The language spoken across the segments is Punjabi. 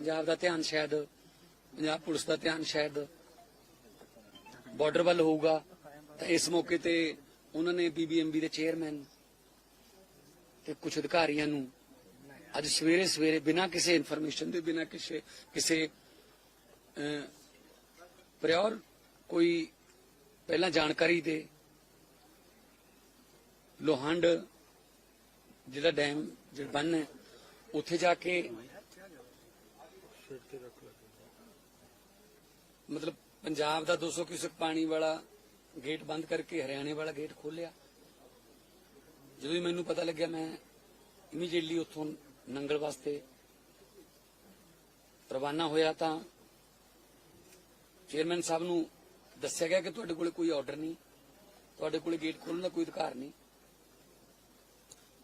ਪੰਜਾਬ ਦਾ ਧਿਆਨ ਸ਼ਾਇਦ, ਪੰਜਾਬ ਪੁਲਿਸ ਦਾ ਧਿਆਨ ਸ਼ਾਇਦ ਬਾਰਡਰ ਵੱਲ ਹੋਊਗਾ, ਤਾਂ ਇਸ ਮੌਕੇ ਤੇ ਉਹਨਾਂ ਨੇ ਬੀਬੀਐਮਬੀ ਦੇ ਚੇਅਰਮੈਨ ਤੇ ਕੁਝ ਅਧਿਕਾਰੀਆਂ ਨੂੰ ਅੱਜ ਸਵੇਰੇ ਸਵੇਰੇ ਬਿਨਾਂ ਕਿਸੇ ਇਨਫੋਰਮੇਸ਼ਨ ਦੇ, ਬਿਨਾਂ ਕਿਸੇ ਕਿਸੇ ਪ੍ਰਿਓਰ ਕੋਈ ਪਹਿਲਾਂ ਜਾਣਕਾਰੀ ਦੇ ਲੋਹੰਡ, ਜਿਹੜਾ ਡੈਮ ਜਿਹੜਾ ਬੰਨ ਹੈ, ਉੱਥੇ ਜਾ ਕੇ ਮਤਲਬ ਪੰਜਾਬ ਦਾ 200 ਕਿਊਸਕ ਪਾਣੀ ਵਾਲਾ ਗੇਟ ਬੰਦ ਕਰਕੇ ਹਰਿਆਣੇ ਵਾਲਾ ਗੇਟ ਖੋਲਿਆ ਜਦੋਂ ਹੀ ਮੈਨੂੰ ਪਤਾ ਲੱਗਿਆ ਮੈਂ ਇਮੀਡੀਏਟਲੀ ਉੱਥੋਂ ਨੰਗਲ ਵਾਸਤੇ ਰਵਾਨਾ ਹੋਇਆ ਤਾਂ ਚੇਅਰਮੈਨ ਸਾਹਿਬ ਨੂੰ ਦੱਸਿਆ ਗਿਆ ਕਿ ਤੁਹਾਡੇ ਕੋਲ ਕੋਈ ਆਰਡਰ ਨਹੀਂ, ਤੁਹਾਡੇ ਕੋਲ ਗੇਟ ਖੋਲਣ ਦਾ ਕੋਈ ਅਧਿਕਾਰ ਨਹੀਂ।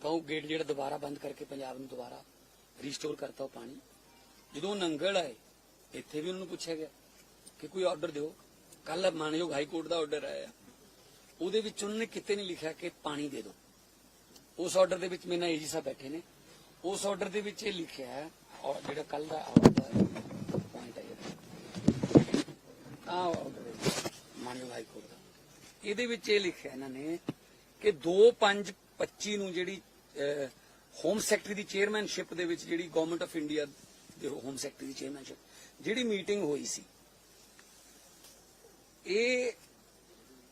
ਤਾਂ ਉਹ ਗੇਟ ਜਿਹੜਾ ਦੁਬਾਰਾ ਬੰਦ ਕਰਕੇ ਪੰਜਾਬ ਨੂੰ ਦੁਬਾਰਾ ਰੀਸਟੋਰ ਕਰਤਾ ਉਹ ਪਾਣੀ। ਜਦੋਂ ਨੰਗਲ ਆਏ, ਇੱਥੇ ਵੀ ਉਹਨਾਂ ਨੂੰ ਪੁੱਛਿਆ ਗਿਆ ਕਿ ਕੋਈ ਆਰਡਰ ਦਿਓ। ਕੱਲ ਮਾਨਯੋਗ ਹਾਈ ਕੋਰਟ ਦਾ ਆਰਡਰ ਆਇਆ। ਉਹਦੇ ਵਿੱਚ ਉਹਨਾਂ ਨੇ ਕਿਤੇ ਨਹੀਂ ਲਿਖਿਆ ਕਿ ਪਾਣੀ ਦੇ ਦਿਓ। ਉਸ ਆਰਡਰ ਦੇ ਵਿੱਚ ਮੇਰੇ ਨਾਲ ਏਜੀ ਸਾਹਿਬ ਬੈਠੇ ਨੇ। ਉਸ ਆਰਡਰ ਦੇ ਵਿੱਚ ਇਹ ਲਿਖਿਆ ਹੈ, ਔਰ ਜਿਹੜਾ ਕੱਲ ਦਾ ਆਰਡਰ ਪੁਆਇੰਟ ਹੈ ਆ ਆਰਡਰ ਮਾਨਯੋਗ ਹਾਈ ਕੋਰਟ ਦਾ। ਇਹਦੇ ਵਿੱਚ ਇਹ ਲਿਖਿਆ ਇਹਨਾਂ ਨੇ ਕਿ 2/5/25 ਨੂੰ ਜਿਹੜੀ ਹੋਮ ਸੈਕਟਰੀ ਦੀ ਚੇਅਰਮੈਨਸ਼ਿਪ ਦੇ ਵਿੱਚ ਜਿਹੜੀ ਗਵਰਨਮੈਂਟ ਆਫ ਇੰਡੀਆ ਦੇ ਹੋਮ ਸੈਕਟਰੀ ਦੀ ਚੇਅਰਮੈਨਸ਼ਿਪ ਜਿਹੜੀ ਮੀਟਿੰਗ ਹੋਈ ਸੀ, ਇਹ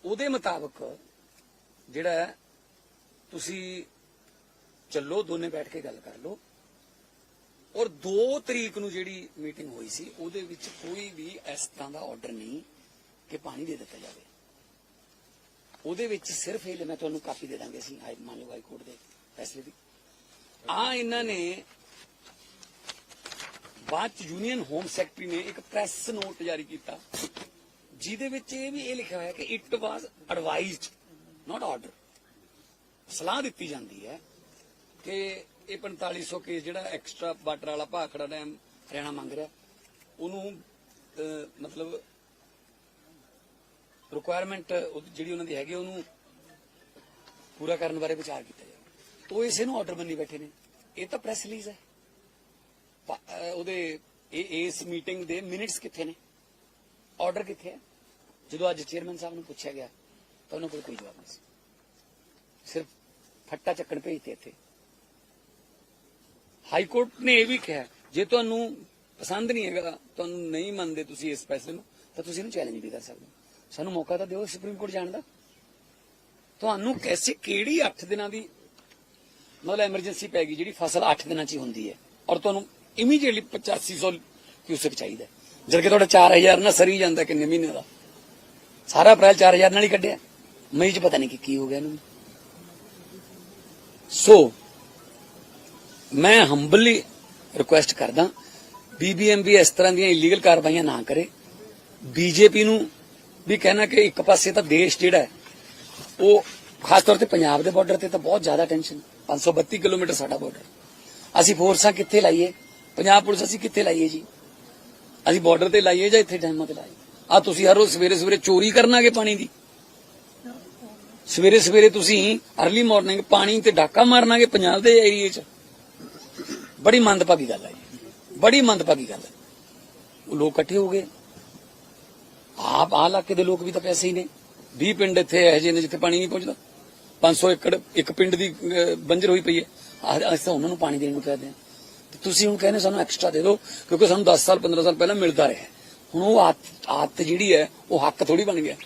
ਉਹਦੇ ਮੁਤਾਬਕ ਜਿਹੜਾ ਤੁਸੀਂ ਚੱਲੋ, ਦੋਨੇ ਬੈਠ ਕੇ ਗੱਲ ਕਰ ਲਓ। ਔਰ 2 ਤਰੀਕ ਨੂੰ ਜਿਹੜੀ ਮੀਟਿੰਗ ਹੋਈ ਸੀ, ਉਹਦੇ ਵਿੱਚ ਕੋਈ ਵੀ ਇਸ ਤਰ੍ਹਾਂ ਦਾ ਆਰਡਰ ਨਹੀਂ ਕਿ ਪਾਣੀ ਦੇ ਦਿੱਤਾ ਜਾਵੇ। ਉਹਦੇ ਵਿੱਚ ਸਿਰਫ ਇਹ ਮੈਂ ਤੁਹਾਨੂੰ ਕਾਪੀ ਦੇ ਦਾਂਗੇ ਅਸੀਂ, ਹਾਈ ਮਾਨਯੋਗ ਹਾਈ ਕੋਰਟ ਦੇ ਫੈਸਲੇ ਦੀ। ਆ ਇਹਨਾਂ ਨੇ ਬਾਅਦ ਚ ਯੂਨੀਅਨ ਹੋਮ ਸੈਕਟਰੀ ਨੇ ਇੱਕ ਪ੍ਰੈਸ ਨੋਟ ਜਾਰੀ ਕੀਤਾ, ਜਿਹਦੇ ਵਿੱਚ ਇਹ ਵੀ ਇਹ ਲਿਖਿਆ ਹੋਇਆ ਕਿ it was advised not order ਸਲਾਹ ਦਿੱਤੀ ਜਾਂਦੀ ਹੈ ਕਿ ਇਹ 4500 ਕੇਸ ਜਿਹੜਾ ਐਕਸਟਰਾ ਵਾਟਰ ਵਾਲਾ ਭਾਖੜਾ ਡੈਮ ਹਰਿਆਣਾ ਮੰਗ ਰਿਹਾ, ਉਹਨੂੰ ਮਤਲਬ ਰਿਕੁਆਇਰਮੈਂਟ ਜਿਹੜੀ ਉਹਨਾਂ ਦੀ ਹੈਗੀ ਉਹਨੂੰ ਪੂਰਾ ਕਰਨ ਬਾਰੇ ਵਿਚਾਰ ਕੀਤਾ ਜਾਵੇ। ਉਹ ਇਸੇ ਨੂੰ ਆਰਡਰ ਮੰਨੀ ਬੈਠੇ ਨੇ। ਇਹ ਤਾਂ ਪ੍ਰੈਸ ਰਿਲੀਜ਼ ਹੈ। ਉਹਦੇ ਇਸ ਮੀਟਿੰਗ ਦੇ ਮਿੰਟਸ ਕਿੱਥੇ ਨੇ? ਆਰਡਰ ਕਿੱਥੇ ਹੈ? ਜਦੋਂ ਅੱਜ ਚੇਅਰਮੈਨ ਸਾਹਿਬ ਨੂੰ ਪੁੱਛਿਆ ਗਿਆ, ਤਾਂ ਉਹਨਾਂ ਕੋਲ ਕੋਈ ਜਵਾਬ ਨਹੀਂ ਸੀ। ਸਿਰਫ ਫੱਟਾ ਚੱਕਣ ਭੇਜਤੇ ਇੱਥੇ। ਹਾਈ ਕੋਰਟ ਨੇ ਇਹ ਵੀ ਕਿਹਾ, ਜੇ ਤੁਹਾਨੂੰ ਪਸੰਦ ਨਹੀਂ ਹੈਗਾ, ਤੁਹਾਨੂੰ ਨਹੀਂ ਮੰਨਦੇ ਤੁਸੀਂ ਇਸ ਫੈਸਲੇ ਨੂੰ, ਤਾਂ ਤੁਸੀਂ ਇਹਨੂੰ ਚੈਲੰਜ ਵੀ ਕਰ ਸਕਦੇ ਹੋ। ਸਾਨੂੰ ਮੌਕਾ ਤਾਂ ਦਿਓ ਸੁਪਰੀਮ ਕੋਰਟ ਜਾਣ ਦਾ। ਤੁਹਾਨੂੰ ਕੈਸੇ, ਕਿਹੜੀ 8 ਦਿਨਾਂ ਦੀ ਮਤਲਬ ਐਮਰਜੈਂਸੀ ਪੈ ਗਈ, ਜਿਹੜੀ ਫਸਲ 8 ਦਿਨਾਂ 'ਚ ਹੀ ਹੁੰਦੀ ਹੈ। ਔਰ ਤੁਹਾਨੂੰ ਇਮੀਡੀਏਟਲੀ 8500 ਕਿਊਸਕ ਚਾਹੀਦਾ ਹੈ। ਜਦ ਕਿ ਤੁਹਾਡਾ 4000 ਨਾਲ ਸਰੀ ਜਾਂਦਾ ਕਿੰਨੇ ਮਹੀਨੇ ਦਾ ਸਾਰਾ ਅਪ੍ਰੈਲ 4000 ਨਾਲ ਹੀ ਕੱਢਿਆ ਮਈ 'ਚ ਪਤਾ ਨਹੀਂ ਕਿ ਕੀ ਹੋ ਗਿਆ ਇਹਨੂੰ ਸੋ ਮੈਂ ਹੰਬਲੀ ਰਿਕੁਐਸਟ ਕਰਦਾ ਬੀਬੀਐਮਬੀ ਇਸ ਤਰ੍ਹਾਂ ਦੀਆਂ ਇਲੀਗਲ ਕਾਰਵਾਈਆਂ ਨਾ ਕਰੇ ਬੀਜੇਪੀ ਨੂੰ ਵੀ ਕਹਿਣਾ ਕਿ ਇੱਕ ਪਾਸੇ ਤਾਂ ਦੇਸ਼ ਜਿਹੜਾ ਉਹ ਖਾਸ ਤੌਰ ਤੇ ਪੰਜਾਬ ਦੇ ਬਾਰਡਰ ਤੇ ਤਾਂ ਬਹੁਤ ਜ਼ਿਆਦਾ ਟੈਨਸ਼ਨ 532 ਕਿਲੋਮੀਟਰ ਸਾਡਾ ਬਾਰਡਰ ਅਸੀਂ ਫੋਰਸਾਂ ਕਿੱਥੇ ਲਾਈਏ ਪੰਜਾਬ ਪੁਲਿਸ ਅਸੀਂ ਕਿੱਥੇ ਲਾਈਏ ਜੀ? ਅਸੀਂ ਬਾਰਡਰ ਤੇ ਲਾਈਏ ਜਾਂ ਇੱਥੇ ਡੈਮਾਂ ਤੇ ਲਾਈਏ? ਆ ਤੁਸੀਂ ਹਰ ਰੋਜ਼ ਸਵੇਰੇ ਸਵੇਰੇ ਚੋਰੀ ਕਰਨਾਗੇ ਪਾਣੀ ਦੀ। ਸਵੇਰੇ ਸਵੇਰੇ ਤੁਸੀਂ ਅਰਲੀ ਮਾਰਨਿੰਗ ਪਾਣੀ ਤੇ ਡਾਕਾ ਮਾਰਨਾਗੇ ਪੰਜਾਬ ਦੇ ਏਰੀਏ 'ਚ। ਬੜੀ ਮੰਦਭਾਗੀ ਗੱਲ ਹੈ ਜੀ। ਬੜੀ ਮੰਦਭਾਗੀ ਗੱਲ ਹੈ। ਉਹ ਲੋਕ ਇਕੱਠੇ ਹੋ ਗਏ। ਆਪ ਆ ਇਲਾਕੇ ਦੇ ਲੋਕ ਵੀ ਤਾਂ ਪੈਸੇ ਹੀ ਨੇ। 20 ਪਿੰਡ ਇੱਥੇ ਇਹੋ ਜਿਹੇ ਨੇ ਜਿੱਥੇ ਪਾਣੀ ਨਹੀਂ ਪਹੁੰਚਦਾ। 500 ਏਕੜ ਇੱਕ ਪਿੰਡ ਦੀ ਬੰਜਰ ਹੋਈ ਪਈ ਹੈ। ਅਸੀਂ ਤਾਂ ਉਹਨਾਂ ਨੂੰ ਪਾਣੀ ਦੇਣ ਨੂੰ ਕਹਦੇ ਹਾਂ। ਤੁਸੀਂ ਹੁਣ ਕਹਿੰਦੇ ਸਾਨੂੰ ਐਕਸਟਰਾ ਦੇ ਦਿਓ, ਕਿਉਂਕਿ ਸਾਨੂੰ 10 ਸਾਲ 15 ਸਾਲ ਪਹਿਲਾਂ ਮਿਲਦਾ ਰਿਹਾ। ਹੁਣ ਉਹ ਆਦਤ ਆਦਤ ਜਿਹੜੀ ਹੈ, ਉਹ ਹੱਕ ਥੋੜੀ ਬਣ ਗਿਆ।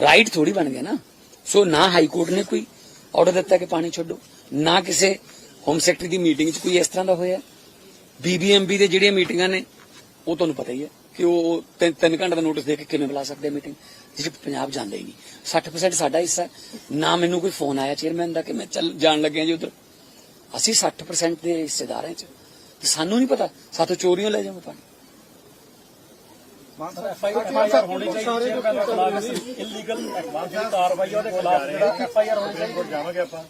ਰਾਈਟ ਥੋੜੀ ਬਣ ਗਿਆ ਨਾ। ਸੋ ਨਾ ਹਾਈ ਕੋਰਟ ਨੇ ਕੋਈ ਆਰਡਰ ਦਿੱਤਾ ਕਿ ਪਾਣੀ ਛੱਡੋ, ਨਾ ਕਿਸੇ ਹੋਮ ਸੈਕਟਰੀ ਦੀ ਮੀਟਿੰਗ 'ਚ ਕੋਈ ਇਸ ਤਰ੍ਹਾਂ ਦਾ ਹੋਇਆ। ਬੀਬੀਐਮਬੀ ਦੇ ਜਿਹੜੀਆਂ ਮੀਟਿੰਗਾਂ ਨੇ, ਉਹ ਤੁਹਾਨੂੰ ਪਤਾ ਹੀ ਹੈ ਕਿ ਉਹ ਤਿੰਨ ਤਿੰਨ ਘੰਟੇ ਦਾ ਨੋਟਿਸ ਦੇ ਕੇ ਕਿਵੇਂ ਬੁਲਾ ਸਕਦੇ ਮੀਟਿੰਗ ਜਿਸ ਪੰਜਾਬ ਜਾਂਦਾ ਹੀ ਨਹੀਂ। 60% ਸਾਡਾ ਹਿੱਸਾ ਨਾ ਮੈਨੂੰ ਕੋਈ ਫੋਨ ਆਇਆ ਚੇਅਰਮੈਨ ਦਾ ਕਿ ਮੈਂ ਚੱਲ, ਜਾਣ ਲੱਗਿਆ ਜੀ ਉਧਰ। ਅਸੀਂ 60% ਦੇ ਹਿੱਸੇਦਾਰ ਹਾਂ 'ਚ। ਤੇ ਸਾਨੂੰ ਨਹੀਂ ਪਤਾ ਸਾਥੋਂ ਚੋਰੀਆਂ ਲੈ ਜਾਵਾਂਗੇ ਪਾਣੀ ਹੈ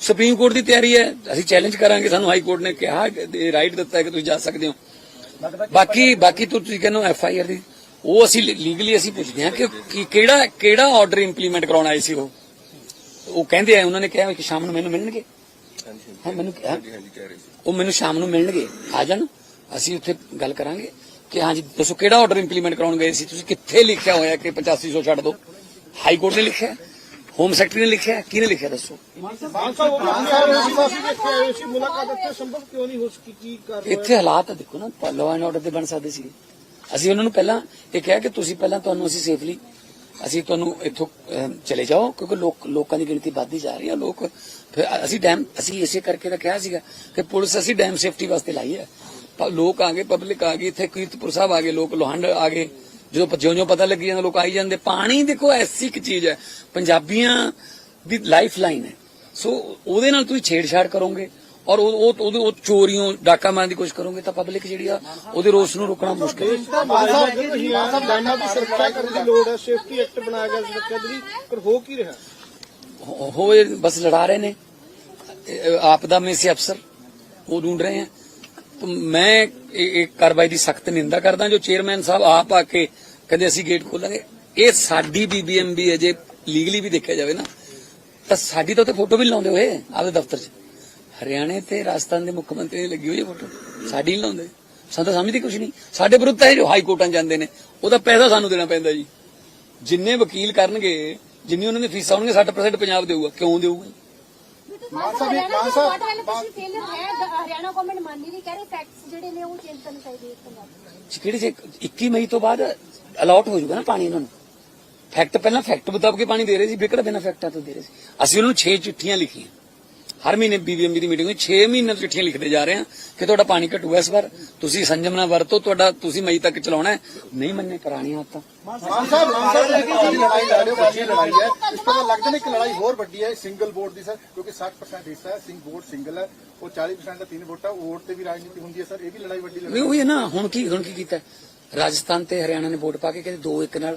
ਸੁਪਰੀਮ ਕੋਰਟ ਦੀ ਤਿਆਰੀ ਹੈ ਅਸੀਂ ਚੈਲੰਜ ਕਰਾਂਗੇ ਸਾਨੂੰ ਹਾਈ ਕੋਰਟ ਨੇ ਕਿਹਾ ਰਾਈਟ ਦਿੱਤਾ ਹੈ ਕਿ ਤੁਸੀਂ ਜਾ ਸਕਦੇ ਹੋ। ਬਾਕੀ ਬਾਕੀ ਤੋਂ ਤੁਸੀਂ ਕਹਿੰਦੇ ਐਫ ਆਈ ਆਰ ਦੀ। ਉਹ ਅਸੀਂ ਲੀਗਲੀ ਅਸੀਂ ਪੁੱਛਦੇ ਹਾਂ ਕਿ ਕਿ ਕਿਹੜਾ ਕਿਹੜਾ ਆਰਡਰ ਇੰਪਲੀਮੈਂਟ ਕਰਾਉਣਾ ਆਏ ਸੀ ਉਹ? ਉਹ ਕਹਿੰਦੇ ਆ ਉਹਨਾਂ ਨੇ ਕਿਹਾ ਕਿ ਸ਼ਾਮ ਨੂੰ ਮੈਨੂੰ ਮਿਲਣਗੇ। ਹਾਂ ਮੈਨੂੰ ਕਿਹਾ ਉਹ ਮੈਨੂੰ ਸ਼ਾਮ ਨੂੰ ਮਿਲਣਗੇ ਆ ਜਾਣ। ਅਸੀਂ ਉੱਥੇ ਗੱਲ ਕਰਾਂਗੇ ਕਿ ਹਾਂਜੀ ਦੱਸੋ ਕਿਹੜਾ ਆਰਡਰ ਇੰਪਲੀਮੈਂਟ ਕਰਾਉਣ ਗਏ ਸੀ? ਤੁਸੀਂ ਕਿੱਥੇ ਲਿਖਿਆ ਹੋਇਆ ਕਿ 8500 ਛੱਡ ਦਿਓ ਹਾਈ ਕੋਰਟ ਨੇ ਲਿਖਿਆ ਹੋਮ ਸੈਕਟਰੀ ਨੇ ਲਿਖਿਆ ਕਿਹਨੇ ਲਿਖਿਆ ਦੱਸੋ? ਇੱਥੇ ਆਏ ਸੀ ਮੁਲਾਕਾਤ ਇੱਥੇ ਸੰਭਵ ਕਿਉਂ ਨਹੀਂ ਹੋ ਸਕੀ ਕੀ ਕਰ ਇੱਥੇ ਹਾਲਾਤ ਤਾਂ ਦੇਖੋ ਨਾ ਲਾਅ ਐਂਡ ਆਰਡਰ ਤੇ ਬਣ ਸਕਦੇ ਸੀ। ਅਸੀਂ ਉਹਨਾਂ ਨੂੰ ਪਹਿਲਾਂ ਇਹ ਕਿਹਾ ਕਿ ਤੁਸੀਂ ਪਹਿਲਾਂ ਤੁਹਾਨੂੰ ਅਸੀਂ ਸੇਫਲੀ ਅਸੀਂ ਤੁਹਾਨੂੰ ਇੱਥੋਂ ਚਲੇ ਜਾਓ, ਕਿਉਂਕਿ ਲੋਕ, ਲੋਕਾਂ ਦੀ ਗਿਣਤੀ ਵੱਧਦੀ ਜਾ ਰਹੀ ਹੈ ਲੋਕ ਫਿਰ ਅਸੀਂ ਡੈਮ ਅਸੀਂ ਇਸੇ ਕਰਕੇ ਤਾਂ ਕਿਹਾ ਸੀਗਾ ਕਿ ਪੁਲਿਸ ਅਸੀਂ ਡੈਮ ਸੇਫਟੀ ਵਾਸਤੇ ਲਾਈ ਹੈ ਲੋਕ ਆ ਗਏ ਪਬਲਿਕ ਆ ਗਈ, ਇੱਥੇ ਕੀਰਤਪੁਰ ਸਾਹਿਬ ਆ ਗਏ, ਲੋਕ ਲੋਹੰਡ ਆ ਗਏ। ਜਦੋਂ ਜਿਉਂ-ਜਿਉਂ ਪਤਾ ਲੱਗੀ ਜਾਂਦਾ, ਲੋਕ ਆਈ ਜਾਂਦੇ। ਪਾਣੀ ਦੇਖੋ, ਐਸੀ ਇੱਕ ਚੀਜ਼ ਹੈ, ਪੰਜਾਬੀਆਂ ਦੀ ਲਾਈਫ ਲਾਈਨ ਹੈ। ਸੋ ਉਹਦੇ ਨਾਲ ਤੁਸੀਂ ਛੇੜਛਾੜ ਕਰੋਗੇ। ਔਰ ਉਹ ਉਹ ਉਹ ਚੋਰੀਆਂ ਡਾਕਾ ਮਾਰਨ ਦੀ ਕੋਸ਼ਿਸ਼ ਕਰੋਗੇ ਤਾਂ ਪਬਲਿਕ ਜਿਹੜੀ ਆ ਉਹਦੇ ਰੋਸ ਨੂੰ ਰੋਕਣਾ ਮੁਸ਼ਕਿਲ ਹੈ। ਹੋਏ ਬਸ ਲੜਾ ਰਹੇ ਨੇ। ਆਪਦਾ ਮੇਂ ਸੇ ਅਫਸਰ ਉਹ ਢੂੰਡ ਰਹੇ ਹਨ ਮੈਂ ਇਹ ਕਾਰਵਾਈ ਦੀ ਸਖਤ ਨਿੰਦਾ ਕਰਦਾ ਜੋ ਚੇਅਰਮੈਨ ਸਾਹਿਬ ਆਪ ਆ ਕੇ ਕਹਿੰਦੇ ਅਸੀਂ ਗੇਟ ਖੋਲਾਂਗੇ। ਇਹ ਸਾਡੀ ਬੀਬੀਐਮਬੀ ਜੇ ਲੀਗਲੀ ਵੀ ਦੇਖਿਆ ਜਾਵੇ ਨਾ ਤਾਂ ਸਾਡੀ ਤਾਂ ਉੱਥੇ ਫੋਟੋ ਵੀ ਲਾਉਂਦੇ ਹੋਏ ਆਪਦੇ ਦਫ਼ਤਰ 'ਚ। ਹਰਿਆਣੇ ਤੇ ਰਾਜਸਥਾਨ ਦੇ ਮੁੱਖ ਮੰਤਰੀ ਦੀ ਲੱਗੀ ਹੋਈ ਹੈ ਫੋਟੋ ਸਾਡੀ ਨੀ ਲਾਉਂਦੇ। ਸਾਨੂੰ ਤਾਂ ਸਮਝਦੀ ਕੁਝ ਨਹੀਂ ਸਾਡੇ ਵਿਰੁੱਧ ਤਾਂ ਇਹ ਜੋ ਹਾਈ ਕੋਰਟਾਂ ਜਾਂਦੇ ਨੇ ਉਹਦਾ ਪੈਸਾ ਸਾਨੂੰ ਦੇਣਾ ਪੈਂਦਾ ਜੀ। ਜਿੰਨੇ ਵਕੀਲ ਕਰਨਗੇ ਜਿੰਨੀ ਉਹਨਾਂ ਦੀ ਫੀਸਾਂ ਹੋਣਗੇ 60% ਪੰਜਾਬ ਦੇਊਗਾ। ਕਿਉਂ ਦੇਊਗਾ ਮਾਨ ਸਾਹਿਬ ਮਾਨ ਸਾਹਿਬ ਫੇਲਿਅਰ ਹੈ ਦ- ਹਰਿਆਣਾ ਗਵਰਨਮੈਂਟ ਮੰਨ ਨਹੀਂ ਰਹੀ ਕਹਿ ਰਹੇ ਫੈਕਟਸ ਜਿਹੜੇ ਨੇ ਉਹ ਚੇਂਜ ਕਰਨੇ ਚਾਹੀਦੇ ਇੱਕ ਪੰਜਾਬ ਕਿਹੜੀ ਜੇ 21 ਮਈ ਤੋਂ ਬਾਅਦ ਅਲਾਟ ਹੋ ਜਾਊਗਾ ਨਾ ਪਾਣੀ ਇਹਨਾਂ ਨੂੰ। ਫੈਕਟ ਪਹਿਲਾਂ ਫੈਕਟ ਮੁਤਾਬਕ ਹੀ ਪਾਣੀ ਦੇ ਰਹੇ ਸੀ ਵਿਕੜ ਬਿਨਾਂ ਫੈਕਟਾਂ ਤੋਂ ਦੇ ਰਹੇ ਸੀ। ਅਸੀਂ ਉਹਨਾਂ ਨੂੰ 6 ਚਿੱਠੀਆਂ ਲਿਖੀਆਂ। ਹਰ ਮਹੀਨੇ ਬੀਬੀਐਮਬੀ ਦੀ ਮੀਟਿੰਗ ਵਿੱਚ 6 ਮਹੀਨੇ ਤੋਂ ਚਿੱਠੀਆਂ ਲਿਖਦੇ ਜਾ ਰਹੇ ਹਾਂ ਕਿ ਤੁਹਾਡਾ ਪਾਣੀ ਘਟੂਗਾ ਇਸ ਵਾਰ ਤੁਸੀਂ ਸੰਜਮ ਨਾਲ ਵਰਤੋ ਤੁਹਾਡਾ ਤੁਸੀਂ ਮਈ ਤੱਕ ਚਲਾਉਣਾ ਨਹੀਂ ਮੰਨੇ ਪੁਰਾਣੀਆਂ ਆਦਤਾਂ। ਮਾਨ ਸਾਹਿਬ ਮਾਨ ਸਾਹਿਬ ਲੜਾਈ ਲੜ ਰਹੇ ਹੋ ਵੱਡੀ ਲੜਾਈ ਹੈ। ਇਸ ਤਰ੍ਹਾਂ ਲੱਗਦਾ ਨਹੀਂ ਕਿ ਲੜਾਈ ਹੋਰ ਵੱਡੀ ਹੈ ਸਿੰਗਲ ਵੋਟ ਦੀ ਸਰ ਕਿਉਂਕਿ 60% ਹਿੱਸਾ ਹੈ ਸਿੰਗ ਵੋਟ ਸਿੰਗਲ ਹੈ। ਉਹ 40% ਦਾ ਤਿੰਨ ਵੋਟਾਂ ਵੋਟ ਤੇ ਵੀ ਰਾਜਨੀਤੀ ਹੁੰਦੀ ਹੈ ਸਰ ਇਹ ਵੀ ਲੜਾਈ ਵੱਡੀ ਲੜਾਈ ਨਹੀਂ ਉਹੀ ਹੈ ਨਾ ਹੁਣ ਕੀ ਹੁਣ ਕੀ ਕੀਤਾ ਰਾਜਸਥਾਨ ਤੇ ਹਰਿਆਣਾ ਨੇ ਵੋਟ ਪਾ ਕੇ ਕਹਿੰਦੇ ਦੋ ਇੱਕ ਨਾਲ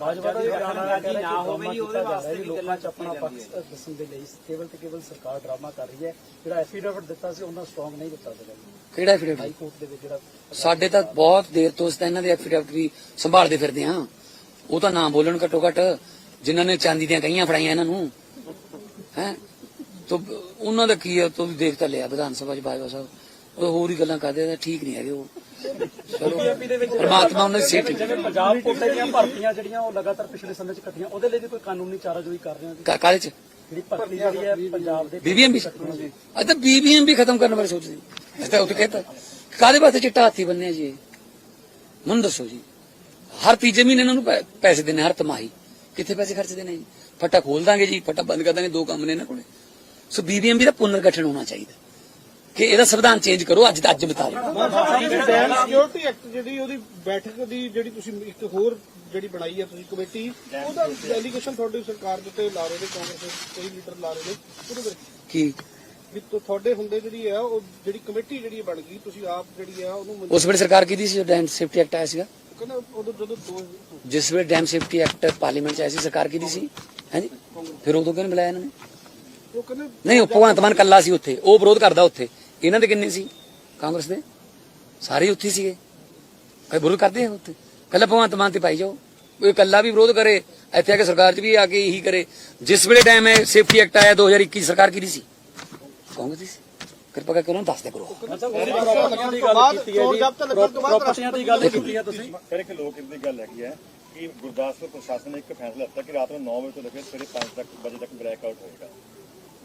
ਭਾਜਪਾ ਦਾ ਕਿ ਨਾ ਹੋਵੇ ਜੀ ਉਹਦੇ ਵਾਸਤੇ ਵੀ ਲੋਕਾਂ 'ਚ ਆਪਣਾ ਪੱਖ ਦੱਸਣ ਦੇ ਲਈ ਕੇਵਲ ਤੇ ਕੇਵਲ ਸਰਕਾਰ ਡਰਾਮਾ ਕਰ ਰਹੀ ਹੈ ਜਿਹੜਾ ਐਫੀਡੇਵਿਟ ਦਿੱਤਾ ਸੀ ਉਹਨਾਂ ਸਟਰੋਂਗ ਨਹੀਂ ਦਿੱਤਾ ਸੀਗਾ ਕਿਹੜਾ ਐਫੀਡੇਵਿਟ? ਹਾਈ ਕੋਰਟ ਦੇ ਵਿੱਚ ਜਿਹੜਾ ਸਾਡੇ ਤਾਂ ਬਹੁਤ ਦੇਰ ਤੋਂ ਅਸੀਂ ਤਾਂ ਇਹਨਾਂ ਦੇ ਐਫੀਡੇਵਿਟ ਵੀ ਸੰਭਾਲਦੇ ਫਿਰਦੇ ਹਾਂ। ਉਹ ਤਾਂ ਨਾ ਬੋਲਣ ਘੱਟੋ ਘੱਟ ਜਿਨ੍ਹਾਂ ਨੇ ਚਾਂਦੀ ਦੀਆਂ ਕਹੀਆਂ ਫੜਾਈਆਂ ਇਹਨਾਂ ਨੂੰ। ਹੈ? ਤੋ ਉਹਨਾਂ ਦਾ ਕੀ ਹੈ ਤੂੰ ਦੇਖ ਤਾਂ ਲਿਆ ਵਿਧਾਨ ਸਭਾ ਚ ਬਾਜਵਾ ਸਾਹਿਬ। ਉਹ ਹੋਰ ਹੀ ਗੱਲਾਂ ਕਰਦੇ ਆ ਠੀਕ ਨਹੀਂ ਹੈਗੇ ਉਹ। ਚਲੋ ਪਰਮਾਤਮਾ ਉਹਨਾਂ ਦੀ ਸਿਹਤ ਜਿਵੇਂ ਪੰਜਾਬ ਕੋਟੇ ਦੀਆਂ ਭਰਤੀਆਂ ਜਿਹੜੀਆਂ ਉਹ ਲਗਾਤਾਰ ਪਿਛਲੇ ਸਮੇਂ 'ਚ ਕੱਟੀਆਂ ਉਹਦੇ ਲਈ ਵੀ ਕੋਈ ਕਾਨੂੰਨੀ ਚਾਰਾਜੋਈ ਕਰ ਰਹੇ ਹੋ ਜੀ? ਕਾ- ਕਾਹਦੇ ਚ? ਜਿਹੜੀ ਭਰਤੀ ਜਿਹੜੀ ਹੈ ਪੰਜਾਬ ਦੇ ਬੀਬੀਐਮਬੀ ਅੱਜ ਤਾਂ ਬੀਬੀਐਮਬੀ ਖਤਮ ਕਰਨ ਬਾਰੇ ਸੋਚਦੇ ਅਸੀਂ ਤਾਂ ਉੱਥੇ ਕਹਿੰਦਾ ਕਾਦੇ ਵਾਸਤੇ ਚਿੱਟਾ ਹਾਥੀ ਬੰਨਿਆ ਜੀ? ਮੈਨੂੰ ਦੱਸੋ ਜੀ। ਹਰ ਤੀਜੇ ਮਹੀਨੇ ਇਹਨਾਂ ਨੂੰ ਪੈਸੇ ਦੇਣੇ ਹਰ ਤਿਮਾਹੀ। ਕਿੱਥੇ ਪੈਸੇ ਖਰਚਦੇ ਨੇ ਜੀ? ਫੱਟਾ ਖੋਲ ਦਾਂਗੇ ਜੀ ਫੱਟਾ ਬੰਦ ਕਰ ਦਾਂਗੇ ਦੋ ਕੰਮ ਨੇ ਇਹਨਾਂ ਕੋਲੇ। ਸੋ ਬੀਬੀਐਮਬੀ ਦਾ ਪੁਨਰ ਗਠਨ ਹੋਣਾ ਚਾਹੀਦਾ। ਕਿ ਇਹਦਾ ਸੰਵਿਧਾਨ ਚੇਂਜ ਕਰੋ ਅੱਜ ਅੱਜ ਬਤਾ ਸਿਕਿਉਰਿਟੀ ਐਕਟ ਜਿਹੜੀ ਉਹਦੀ ਬੈਠਕ ਦੀ ਜਿਹੜੀ ਤੁਸੀਂ ਇੱਕ ਹੋਰ ਜਿਹੜੀ ਬਣਾਈ ਹੈ ਤੁਸੀਂ ਕਮੇਟੀ ਉਹਦਾ ਐਲੀਗੇਸ਼ਨ ਤੁਹਾਡੀ ਸਰਕਾਰ ਦੇ ਉੱਤੇ ਲਾ ਰਹੇ ਨੇ ਕਾਂਗਰਸ ਦੇ ਕਈ ਲੀਡਰ ਲਾ ਰਹੇ ਨੇ ਉਹਦੇ ਬਾਰੇ ਕੀ? ਵੀ ਤੁ- ਤੁਹਾਡੇ ਹੁੰਦੇ ਜਿਹੜੀ ਹੈ ਉਹ ਜਿਹੜੀ ਕਮੇਟੀ ਜਿਹੜੀ ਬਣ ਗਈ ਤੁਸੀਂ ਆਪ ਜਿਹੜੀ ਹੈ ਉਹਨੂੰ ਮਨਜ਼ੂਰ- ਉਸ ਵੇਲੇ ਸਰਕਾਰ ਕੀਤੀ ਸੀ ਜੋ ਡੈਮ ਸੇਫਟੀ ਐਕਟ ਆਇਆ ਸੀਗਾ? ਕਹਿੰਦਾ ਉਦੋਂ ਜਦੋਂ ਦੋ ਜਿਸ ਵੇਲੇ ਡੈਮ ਸੇਫਟੀ ਐਕਟ ਪਾਰਲੀਮੈਂਟ ਚ ਆਇਆ ਸੀ ਸਰਕਾਰ ਕੀਤੀ ਸੀ? ਹਾਂਜੀ? ਫਿਰ ਉਦੋਂ ਕਿਉਂ ਨੀ ਬੁਲਾਇਆ ਇਹਨਾਂ ਨੇ? ਉਹ ਕਹਿੰਦੇ ਨਹੀਂ ਉਹ ਭਗਵੰਤ ਮਾਨ ਕੱਲਾ ਸੀ ਉੱਥੇ ਉਹ ਵਿਰੋਧ ਕਰਦਾ ਉੱਥੇ। ਇਹਨਾਂ ਦੇ ਕਿੰਨੇ ਸੀ? ਕਾਂਗਰਸ ਦੇ? ਸਾਰੇ ਉੱਥੇ ਸੀਗੇ। ਕੋਈ ਵਿਰੋਧ ਕਰਦੇ ਆ ਉੱਥੇ। ਕੱਲਾ ਭਗਵੰਤ ਮਾਨ ਤੇ ਪਾਈ ਜਾਓ। ਉਹ ਇਕੱਲਾ ਵੀ ਵਿਰੋਧ ਕਰੇ ਇੱਥੇ ਆ ਕੇ ਸਰਕਾਰ 'ਚ ਵੀ ਆ ਕੇ ਇਹੀ ਕਰੇ। ਜਿਸ ਵੇਲੇ ਟਾਈਮ ਹੈ ਸੇਫਟੀ ਐਕਟ ਆਇਆ 2021 ਸਰਕਾਰ ਕਿਹਦੀ ਸੀ? ਕਾਂਗਰਸ ਦੀ ਸੀ। ਕਿਰਪਾ ਕਰਕੇ ਉਹਨਾਂ ਨੂੰ ਦੱਸ ਦਿਆ ਕਰੋ। ਪ੍ਰਾਪਰਟੀਆਂ ਦੀ ਗੱਲ ਕੀਤੀ ਹੈ ਦੀ ਤੁਸੀਂ? ਫਿਰ ਇੱਕ ਲੋਕ ਦੀ ਗੱਲ ਹੈਗੀ ਹੈ ਕਿ ਗੁਰਦਾਸਪੁਰ ਪ੍ਰਸ਼ਾਸਨ ਨੇ ਇੱਕ ਫੈਸਲਾ ਲਿੱਤਾ ਕਿ ਰਾਤ ਨੂੰ 9 ਵਜੇ ਤੋਂ ਲੈ ਕੇ ਸਵੇਰੇ 5 ਤੱਕ ਵਜੇ ਤੱਕ ਬ੍ਰੇਕ ਆਊਟ ਹੋਏਗਾ।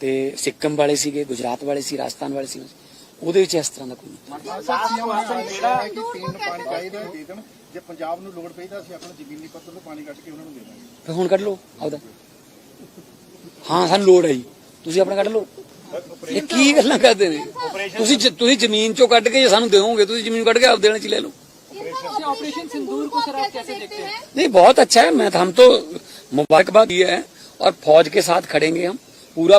ਤੇ ਸਿੱਕਮ ਵਾਲੇ ਸੀਗੇ ਗੁਜਰਾਤ ਵਾਲੇ ਸੀ ਰਾਜਸਥਾਨ ਵਾਲੇ ਸੀ ਉਹਦੇ ਵਿੱਚ ਇਸ ਤਰ੍ਹਾਂ ਦਾ ਕੋਈ ਨਹੀਂ ਸਾਹਿਬ ਸੀਐਮ ਨੇ ਇਹ ਕਿਹਾ ਹੈ ਕਿ ਪੀਣ ਨੂੰ ਪਾਣੀ ਚਾਹੀਦਾ ਹੈ, ਦੇ ਦੇਣ ਜੇ ਪੰਜਾਬ ਨੂੰ ਲੋੜ ਪਈ ਤਾਂ ਅਸੀਂ ਆਪਣਾ ਜ਼ਮੀਨੀ ਪੱਧਰ ਤੋਂ ਪਾਣੀ ਕੱਢ ਕੇ ਉਹਨਾਂ ਨੂੰ ਦੇ ਦਾਂਗੇ ਫਿਰ ਹੁਣ ਕੱਢ ਲਓ ਆਪਦਾ ਹਾਂ ਸਾਨੂੰ ਲੋੜ ਹੈ ਜੀ ਤੁਸੀਂ ਆਪਣਾ ਕੱਢ ਲਓ ਇਹ ਕੀ ਗੱਲਾਂ ਕਰਦੇ ਨੇ ਤੁਸੀਂ ਜ- ਤੁਸੀਂ ਜ਼ਮੀਨ ਚੋਂ ਕੱਢ ਕੇ ਜੇ ਸਾਨੂੰ ਦਿਓਗੇ ਤੁਸੀਂ ਜ਼ਮੀਨ ਕੱਢ ਕੇ ਆਪ ਦੇਣ ਚ ਲੈ ਲਓ ऑपरेशन सिंदूर को सर आप कैसे देखते हैं नहीं बहुत अच्छा है मैं हम तो मुबारकबाद दिया है और फौज के साथ खड़ेंगे हम पूरा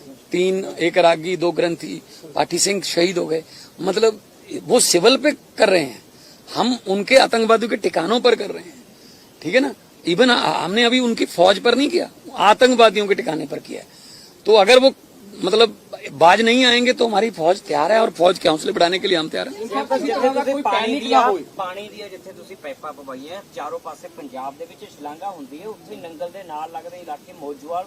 तीन एक रागी दो ग्रंथी पाठी सिंह शहीद हो गए मतलब वो सिविल पे कर रहे हैं हम उनके आतंकवादियों के ठिकानों पर कर रहे हैं ठीक है ना इवन हमने अभी उनकी फौज पर नहीं किया आतंकवादियों के ठिकाने पर किया है। तो अगर वो मतलब बाज नहीं आएंगे तो हमारी फौज तैयार है और फौज के हौसले बढ़ाने के लिए हम तैयार हैं ਜਿੱਥੇ ਤੁਸੀਂ ਪਾਣੀ ਦੀਆਂ ਪਾਣੀ ਦੀਆਂ ਜਿੱਥੇ ਤੁਸੀਂ ਪਾਈਪਾਂ ਪਵਾਈਆਂ ਚਾਰੋਂ ਪਾਸੇ ਪੰਜਾਬ ਦੇ ਵਿੱਚ ਸ਼ਲਾਘਾ ਹੁੰਦੀ ਹੈ ਉੱਥੇ ਨੰਗਲ ਦੇ ਨਾਲ ਲੱਗਦੇ ਇਲਾਕੇ ਮੋਜਵਾਲ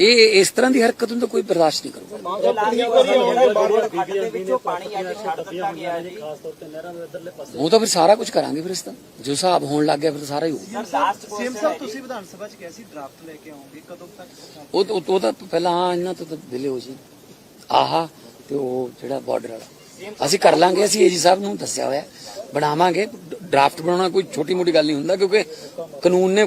ਇਹ ਇਸ ਤਰ੍ਹਾਂ ਦੀ ਹਰਕਤ ਨੂੰ ਤਾਂ ਕੋਈ ਬਰਦਾਸ਼ਤ ਨਹੀਂ ਕਰੂਗਾ। ਉਹ ਤਾਂ ਫਿਰ ਸਾਰਾ ਕੁਝ ਕਰਾਂਗੇ ਫਿਰ ਇਸ ਤਾਂ ਜੋ ਹਿਸਾਬ ਹੋਣ ਲੱਗ ਗਿਆ ਫਿਰ ਸਾਰਾ ਹੀ ਹੋਊ ਸਰ ਲਾਸਟ ਸੀਐਮ ਸਾਹਿਬ ਤੁਸੀਂ ਵਿਧਾਨ ਸਭਾ ਚ ਕਿਹਾ ਸੀ ਡਰਾਫਟ ਲੈ ਕੇ ਆਉਂਗੇ ਕਦੋਂ ਤੱਕ ਉਹ ਉਹ ਉਹ ਤਾਂ ਪਹਿਲਾਂ ਹਾਂ ਇਹਨਾਂ ਤੋਂ ਤਾਂ ਦਿਲੇ ਹੋ ਜੀ। ਆਹਾ ਤੇ ਉਹ ਜਿਹੜਾ ਬਾਰਡਰ ਵਾਲਾ। ਅਸੀਂ ਕਰ ਲਾਂਗੇ ਅਸੀਂ ਏਜੀ ਸਾਹਿਬ ਨੂੰ ਦੱਸਿਆ ਹੋਇਆ। ਬਣਾਵਾਂਗੇ। ਡਰਾਫਟ ਬਣਾਉਣਾ ਕੋਈ ਛੋਟੀ ਮੋਟੀ ਗੱਲ ਨਹੀਂ ਹੁੰਦਾ ਕਿਉਂਕਿ ਕਾਨੂੰਨ ਨੇ